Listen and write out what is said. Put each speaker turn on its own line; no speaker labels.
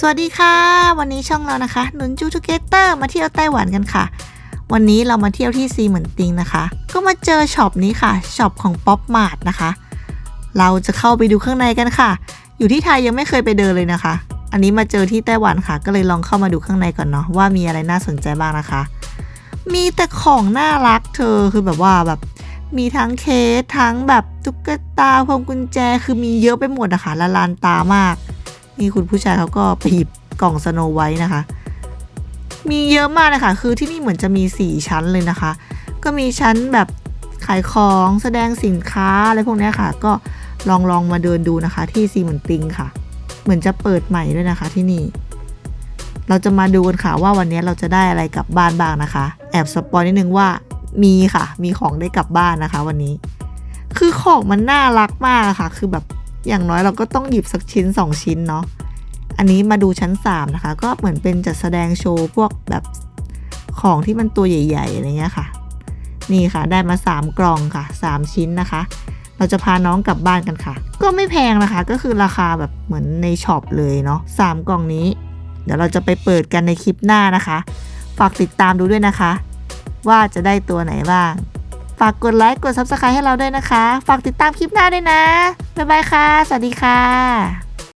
สวัสดีค่ะ วันนี้ช่องเรานะคะหนุนจูทูเกเตอร์มาเที่ยวไต้หวันกันค่ะ วันนี้เรามาเที่ยวที่ซีเหมือนติงนะคะ ก็มาเจอช็อปนี้ค่ะช็อปของป๊อปมาร์ทนะคะ เราจะเข้าไปดูข้างในกันค่ะ อยู่ที่ไทยยังไม่เคยไปเดินเลยนะคะ อันนี้มาเจอที่ไต้หวันค่ะ ก็เลยลองเข้ามาดูข้างในก่อนเนาะว่ามีอะไรน่าสนใจบ้างนะคะ มีแต่ของน่ารักเธอคือแบบว่าแบบมีทั้งเคสทั้งแบบตุ๊กตาพวงกุญแจคือมีเยอะไปหมดนะคะละลานตามาก นี่คุณผู้ชายเขาก็ไปหยิบกล่องสโนไว้นะคะ มีเยอะมากเลยค่ะ คือที่นี่เหมือนจะมี 4 ชั้นเลยนะคะ ก็มีชั้นแบบขายของแสดงสินค้าอะไรพวกนี้ค่ะ ก็ลองลองมาเดินดูนะคะ ที่ซีเหมือนติงค่ะ เหมือนจะเปิดใหม่ด้วยนะคะที่นี่ เราจะมาดูกันค่ะว่าวันนี้เราจะได้อะไรกลับบ้านบ้างนะคะ แอบสปอยนิดนึงว่ามีค่ะ มีของได้กลับบ้านนะคะ วันนี้ คือของมันน่ารักมากะค่ะ คือแบบ อย่างน้อยเราก็ต้องหยิบสักชิ้น 2 ชิ้นเนาะอันนี้มาดูชั้น 3 นะคะ ก็เหมือนเป็นจัดแสดงโชว์พวกแบบของที่มันตัวใหญ่ๆอะไรเงี้ยค่ะ นี่ค่ะได้มา 3 กล่องค่ะ 3 ชิ้นนะคะ เราจะพาน้องกลับบ้านกันค่ะ ก็ไม่แพงนะคะ ก็คือราคาแบบเหมือนในช็อปเลยเนาะสามกล่องนี้ เดี๋ยวเราจะไปเปิดกันในคลิปหน้านะคะ ฝากติดตามดูด้วยนะคะ ว่าจะได้ตัวไหนบ้าง ฝากกดไลค์กด Subscribe ให้เราด้วยนะคะ ฝากติดตามคลิปหน้าด้วยนะ บ๊ายบายค่ะ สวัสดีค่ะ